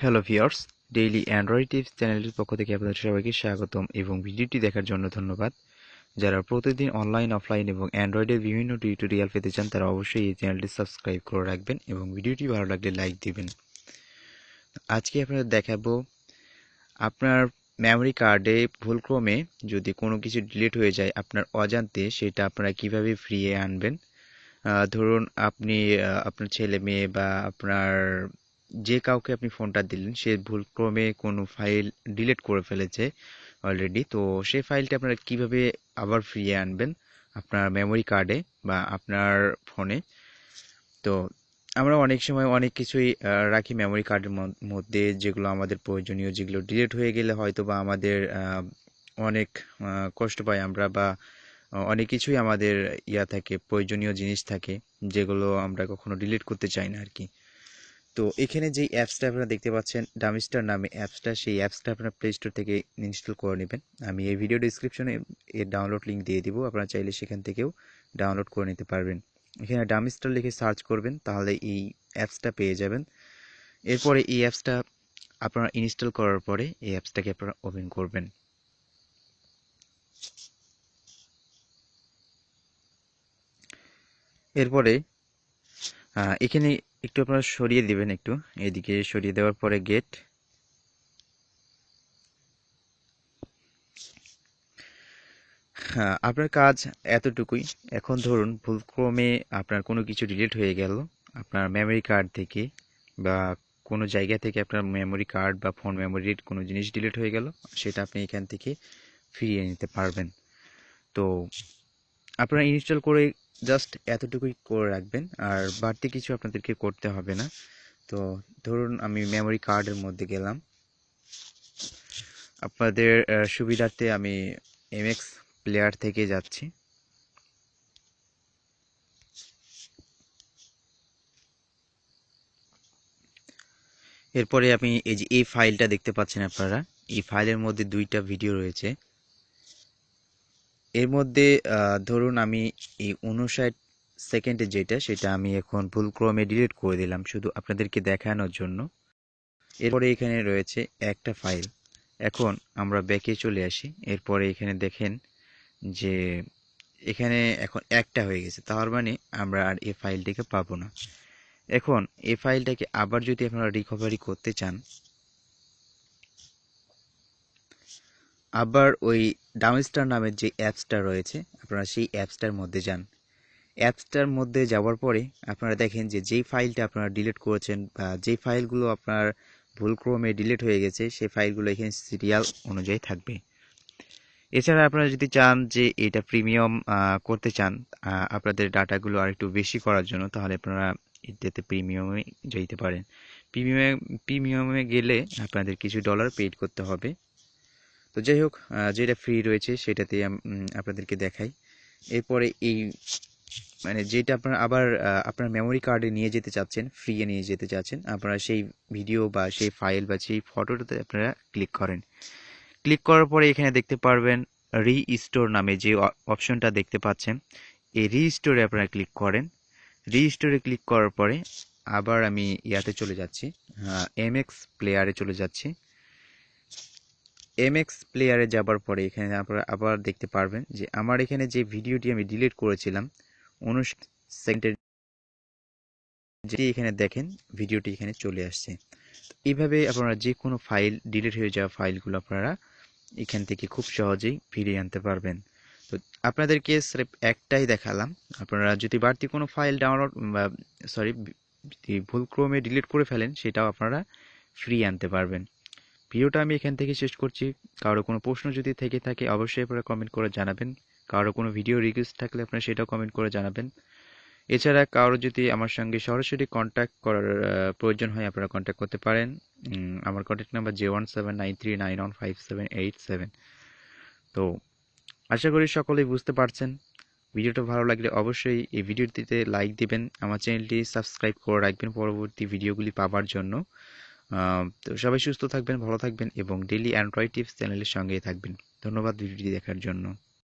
Hello viewers daily Android tips চ্যানেলটির পক্ষ থেকে আপনাদের সবাইকে স্বাগতম এবং ভিডিওটি দেখার জন্য ধন্যবাদ। যারা প্রতিদিন অনলাইন অফলাইন এবং অ্যান্ড্রয়েডের বিভিন্ন টিউটোরিয়াল পেতে চান, তারা অবশ্যই এই চ্যানেলটি সাবস্ক্রাইব করে রাখবেন এবং ভিডিওটি ভালো লাগলে লাইক দিবেন। আজকে আপনাদের দেখাবো, আপনার মেমরি কার্ডে ভুলক্রমে যদি কোনো কিছু ডিলিট হয়ে যায়, আপনার অজান্তে সেটা আপনারা কীভাবে ফিরিয়ে আনবেন ধরুন আপনি আপনার ছেলে মেয়ে বা আপনার যে কাউকে আপনি ফোনটা দিলেন, সে ভুলক্রমে কোনো ফাইল ডিলিট করে ফেলেছে অলরেডি। তো সেই ফাইলটা আপনারা কীভাবে আবার ফিরিয়ে আনবেন? আপনার মেমরি কার্ডে বা আপনার ফোনে। তো আমরা অনেক সময় অনেক কিছুই রাখি মেমরি কার্ডের মধ্যে যেগুলো আমাদের প্রয়োজনীয়, যেগুলো ডিলিট হয়ে গেলে হয়তো বা আমাদের অনেক কষ্ট পাই আমরা বা অনেক কিছুই আমাদের ইয়া থাকে, প্রয়োজনীয় জিনিস থাকে, যেগুলো আমরা কখনো ডিলিট করতে চাই না আর কি তো এখানে যে অ্যাপসটা আপনারা দেখতে পাচ্ছেন ডামিস্টার নামে অ্যাপসটা, সেই অ্যাপসটা আপনারা প্লে স্টোর থেকে ইনস্টল করে নেবেন। আমি এই ভিডিও ডিসক্রিপশনে এর ডাউনলোড লিঙ্ক দিয়ে দিব, আপনারা চাইলে সেখান থেকেও ডাউনলোড করে নিতে পারবেন। এখানে ডামিস্টার লিখে সার্চ করবেন, তাহলে এই অ্যাপসটা পেয়ে যাবেন। এরপরে এই অ্যাপসটা আপনারা ইনস্টল করার পরে এই অ্যাপসটাকে আপনারা ওপেন করবেন। এরপরে এখানে একটু আপনারা সরিয়ে দিবেন একটু। এদিকে সরিয়ে দেওয়ার পরে গেট হ্যাঁ আপনার কাজ এতটুকুই। এখন ধরুন, ভুলক্রমে আপনার কোনো কিছু ডিলিট হয়ে গেল। আপনার মেমরি কার্ড থেকে বা কোনো জায়গা থেকে আপনার মেমরি কার্ড বা ফোন মেমোরির কোনো জিনিস ডিলিট হয়ে গেল, সেটা আপনি এখান থেকে ফিরিয়ে নিতে পারবেন। তো, আপনারা ইনস্টল করে জাস্ট এতটুকুই করে রাখবেন, আর বাড়তি কিছু আপনাদেরকে করতে হবে না। তো ধরুন আমি মেমরি কার্ডের মধ্যে গেলাম। আপনাদের সুবিধার্থে আমি এমএক্স প্লেয়ার থেকে যাচ্ছি। এরপরে আমি এই যে এই ফাইলটা দেখতে পাচ্ছেন আপনারা, এই ফাইলের মধ্যে দুইটা ভিডিও রয়েছে। এর মধ্যে ধরুন আমি এই উনষাট সেকেন্ডে যেটা, সেটা আমি এখন ভুলক্রমে ডিলিট করে দিলাম শুধু আপনাদেরকে দেখানোর জন্য। এরপরে এখানে রয়েছে একটা ফাইল এখন আমরা ব্যাকে চলে আসি। এরপরে এখানে দেখেন যে, এখানে এখন একটা হয়ে গেছে। তার মানে আমরা আর এই ফাইলটিকে পাবো না। এখন এই ফাইলটাকে আবার যদি আপনারা রিকভারি করতে চান আবার ওই ডাউনস্টার নামের যে অ্যাপসটা রয়েছে, আপনারা সেই অ্যাপসটার মধ্যে যান। অ্যাপসটার মধ্যে যাওয়ার পরে আপনারা দেখেন যে যেই ফাইলটা আপনারা ডিলিট করেছেন বা যেই ফাইলগুলো আপনার ভুলক্রমে ডিলিট হয়ে গেছে, সেই ফাইলগুলো এখানে সিরিয়াল অনুযায়ী থাকবে। এছাড়া আপনারা যদি চান যে এটা প্রিমিয়াম করতে চান আপনাদের ডাটাগুলো আর একটু বেশি করার জন্য, তাহলে আপনারা এটাতে প্রিমিয়ামে যেতে পারেন। প্রিমিয়ামে প্রিমিয়ামে গেলে আপনাদের কিছু ডলার পেড করতে হবে। তো যাই হোক যেটা ফ্রি রয়েছে সেটাতে আপনাদেরকে দেখাই। এরপরে এই মানে যেটা আপনারা আবার আপনার মেমরি কার্ডে নিয়ে যেতে চাচ্ছেন ফ্রিয়ে নিয়ে যেতে চাচ্ছেন, আপনারা সেই ভিডিও বা সেই ফাইল বা সেই ফটোটাতে আপনারা ক্লিক করেন। ক্লিক করার পরে এখানে দেখতে পারবেন রি স্টোর নামে যে অপশনটা দেখতে পাচ্ছেন, এই রি স্টোরে আপনারা ক্লিক করেন। রি স্টোরে ক্লিক করার পরে আবার আমি ইয়াতে চলে যাচ্ছি এম এক্স প্লেয়ারে চলে যাচ্ছি। এম এক্স প্লেয়ারে যাবার পরে এখানে আপনারা আবার দেখতে পারবেন যে আমার এখানে যে ভিডিওটি আমি ডিলিট করেছিলাম উনিশ সেকেন্ডের যেটি এখানে দেখেন ভিডিওটি এখানে চলে আসছে। এইভাবে আপনারা যে কোনো ফাইল ডিলিট হয়ে যাওয়া ফাইলগুলো আপনারা এখান থেকে খুব সহজেই ফিরিয়ে আনতে পারবেন। তো আপনাদেরকে স্রেফ একটাই দেখালাম, আপনারা যদি বাড়তি কোনো ফাইল ডাউনলোড বা সরি ভুলক্রমে ডিলিট করে ফেলেন, সেটাও আপনারা ফ্রি আনতে পারবেন। ভিডিওটা আমি এখান থেকে শেষ করছি। কারও কোনো প্রশ্ন যদি থেকে থাকে, অবশ্যই আপনারা কমেন্ট করে জানাবেন। কারও কোনো ভিডিও রিকোয়েস্ট থাকলে আপনারা সেটাও কমেন্ট করে জানাবেন। এছাড়া কারও যদি আমার সঙ্গে সরাসরি কন্ট্যাক্ট করার প্রয়োজন হয়, আপনারা কন্ট্যাক্ট করতে পারেন। আমার contact number J one seven nine three nine one five seven eight seven তো, আশা করি সকলেই বুঝতে পারছেন। ভিডিওটা ভালো লাগলে অবশ্যই এই ভিডিওটিতে লাইক দিবেন। আমার চ্যানেলটি সাবস্ক্রাইব করে রাখবেন পরবর্তী ভিডিওগুলি পাওয়ার জন্য। তো সবাই সুস্থ থাকবেন, ভালো থাকবেন এবং ডেলি অ্যান্ড্রয়েড টিপস চ্যানেলের সঙ্গেই থাকবেন। ধন্যবাদ ভিডিওটি দেখার জন্য।